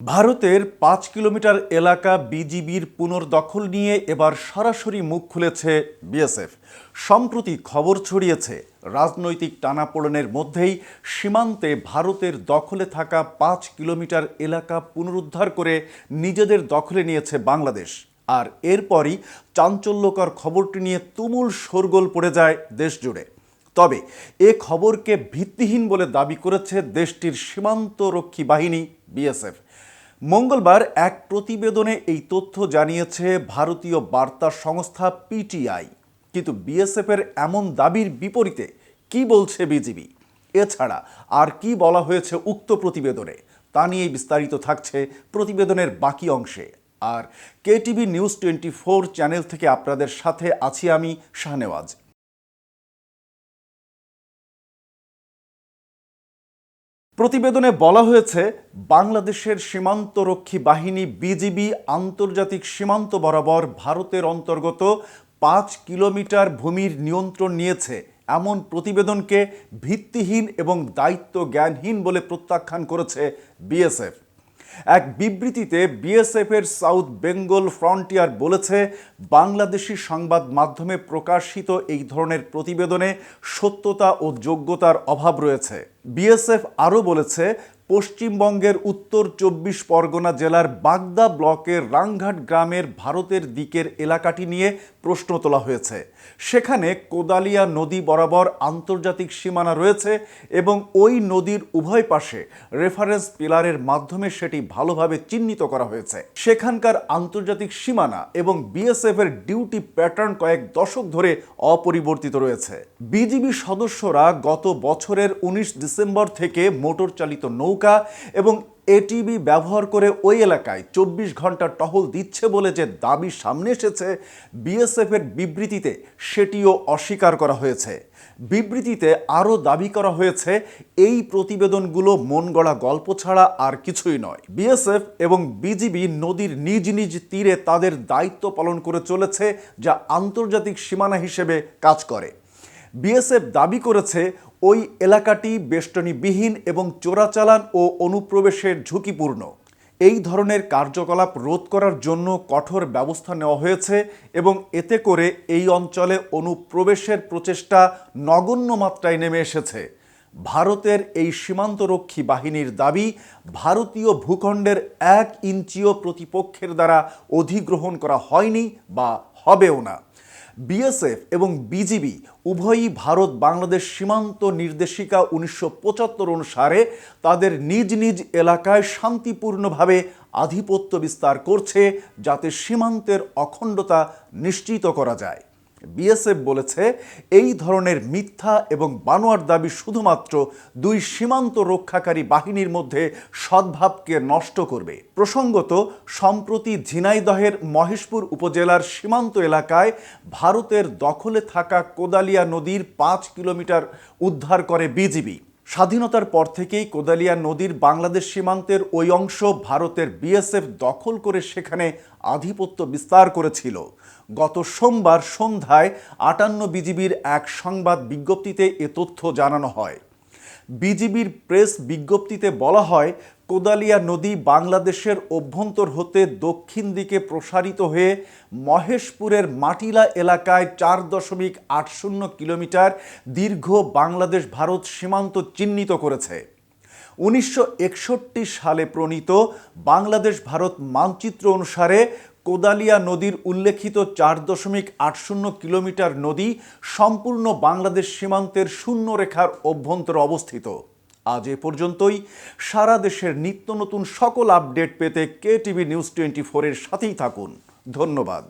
ভারতের পাঁচ কিলোমিটার এলাকা বিজিবির পুনর্দখল নিয়ে এবার সরাসরি মুখ খুলেছে বিএসএফ। সম্প্রতি খবর ছড়িয়েছে, রাজনৈতিক টানাপোড়েনের মধ্যেই সীমান্তে ভারতের দখলে থাকা পাঁচ কিলোমিটার এলাকা পুনরুদ্ধার করে নিজেদের দখলে নিয়েছে বাংলাদেশ। আর এরপরই চাঞ্চল্যকর খবরটি নিয়ে তুমুল শোরগোল পড়ে যায় দেশ জুড়ে তবে এ খবরকে ভিত্তিহীন বলে দাবি করেছে দেশটির সীমান্তরক্ষী বাহিনী বিএসএফ। মঙ্গলবার এক প্রতিবেদনে এই তথ্য জানিয়েছে ভারতীয় বার্তা সংস্থা পিটিআই। কিন্তু বিএসএফের এমন দাবির বিপরীতে কি বলছে বিজিবি? এছাড়া আর কি বলা হয়েছে উক্ত প্রতিবেদনে? তা নিয়ে বিস্তারিত থাকছে প্রতিবেদনের বাকি অংশে। আর KTV news twenty four channel থেকে আপনাদের সাথে আছি আমি শাহনেওয়াজ। প্রতিবেদনে বলা হয়েছে, বাংলাদেশের সীমান্তরক্ষী বাহিনী বিজিবি আন্তর্জাতিক সীমান্ত বরাবর ভারতের অন্তর্গত পাঁচ কিলোমিটার ভূমির নিয়ন্ত্রণ নিয়েছে। এমন প্রতিবেদনকে ভিত্তিহীন এবং দায়িত্ব জ্ঞানহীন বলে প্রত্যাখ্যান করেছে বিএসএফ। এক বিবৃতিতে বিএসএফের সাউথ বেঙ্গল ফ্রন্টিয়ার বলেছে, বাংলাদেশি সংবাদ মাধ্যমে প্রকাশিত এই ধরনের প্রতিবেদনে সত্যতা ও যোগ্যতার অভাব রয়েছে। বিএসএফ আরও বলেছে পশ্চিমবঙ্গের উত্তর চব্বিশ পরগনা জেলার বাগদা ব্লকের রাংঘাট গ্রামের ভারতের দিকের এলাকাটি নিয়ে প্রশ্ন তোলা হয়েছে। সেখানে কোদালিয়া নদী বরাবর আন্তর্জাতিক সীমানা রয়েছে এবং ওই নদীর উভয় পাশে রেফারেন্স পিলারের মাধ্যমে সেটি ভালোভাবে চিহ্নিত করা হয়েছে। সেখানকার আন্তর্জাতিক সীমানা এবং বিএসএফ এর ডিউটি প্যাটার্ন কয়েক দশক ধরে অপরিবর্তিত রয়েছে। বিজিবি সদস্যরা গত বছরের উনিশ ডিসেম্বর থেকে মোটর চালিত নৌকা এবং এটিবি ব্যবহার করে ওই এলাকায় চব্বিশ ঘণ্টা টহল দিচ্ছে বলে যে দাবি সামনে এসেছে, বিএসএফ এর বিবৃতিতে সেটিও অস্বীকার করা হয়েছে। বিবৃতিতে আরও দাবি করা হয়েছে, এই প্রতিবেদনগুলো মন গড়া গল্প ছাড়া আর কিছুই নয়। বিএসএফ এবং বিজিবি নদীর নিজ নিজ তীরে তাদের দায়িত্ব পালন করে চলেছে, যা আন্তর্জাতিক সীমানা হিসেবে কাজ করে। বিএসএফ দাবি করেছে ওই এলাকাটি বেষ্টনীবিহীন এবং চোরাচালান ও অনুপ্রবেশের ঝুঁকিপূর্ণ। এই ধরনের কার্যকলাপ রোধ করার জন্য কঠোর ব্যবস্থা নেওয়া হয়েছে এবং এতে করে এই অঞ্চলে অনুপ্রবেশের প্রচেষ্টা নগণ্য মাত্রায় নেমে এসেছে। ভারতের এই সীমান্তরক্ষী বাহিনীর দাবি, ভারতীয় ভূখণ্ডের এক ইঞ্চিও প্রতিপক্ষের দ্বারা অধিগ্রহণ করা হয়নি বা হবেও না। বিএসএফ এবং বিজিবি উভয়ই ভারত বাংলাদেশ সীমান্ত নির্দেশিকা উনিশশো পঁচাত্তর অনুসারে তাদের নিজ নিজ এলাকায় শান্তিপূর্ণভাবে আধিপত্য বিস্তার করছে যাতে সীমান্তের অখণ্ডতা নিশ্চিত করা যায়। বিএসএফ বলেছে, এই ধরনের মিথ্যা এবং বানোয়ার দাবি শুধুমাত্র দুই সীমান্ত রক্ষাকারী বাহিনীর মধ্যে সদ্ভাবকে নষ্ট করবে। প্রসঙ্গত, সম্প্রতি ঝিনাইদহের মহেশপুর উপজেলার সীমান্ত এলাকায় ভারতের দখলে থাকা কোদালিয়া নদীর পাঁচ কিলোমিটার উদ্ধার করে বিজিবি। স্বাধীনতার পর থেকেই কোদালিয়া নদীর বাংলাদেশ সীমান্তের ওই অংশ ভারতের বিএসএফ দখল করে সেখানে আধিপত্য বিস্তার করেছিল। গত সোমবার সন্ধ্যায় আটান্ন বিজিবির এক সংবাদ বিজ্ঞপ্তিতে এ তথ্য জানানো হয়। বিজিবির প্রেস বিজ্ঞপ্তিতে বলা হয় কোদালিয়া নদী বাংলাদেশের অভ্যন্তর হতে দক্ষিণ দিকে প্রসারিত হয়ে মহেশপুরের মাটিলা এলাকায় চার দশমিক আট শূন্য কিলোমিটার দীর্ঘ বাংলাদেশ ভারত সীমান্ত চিহ্নিত করেছে। উনিশশো একষট্টি সালে প্রণীত বাংলাদেশ ভারত মানচিত্র অনুসারে কোদালিয়া নদীর উল্লেখিত চার দশমিক আট শূন্য কিলোমিটার নদী সম্পূর্ণ বাংলাদেশ সীমান্তের শূন্য রেখার অভ্যন্তরে অবস্থিত। আজ এ পর্যন্তই। সারা দেশের নিত্য নতুন সকল আপডেট পেতে কে টিভি নিউজ টোয়েন্টি ফোরের সাথেই থাকুন। ধন্যবাদ।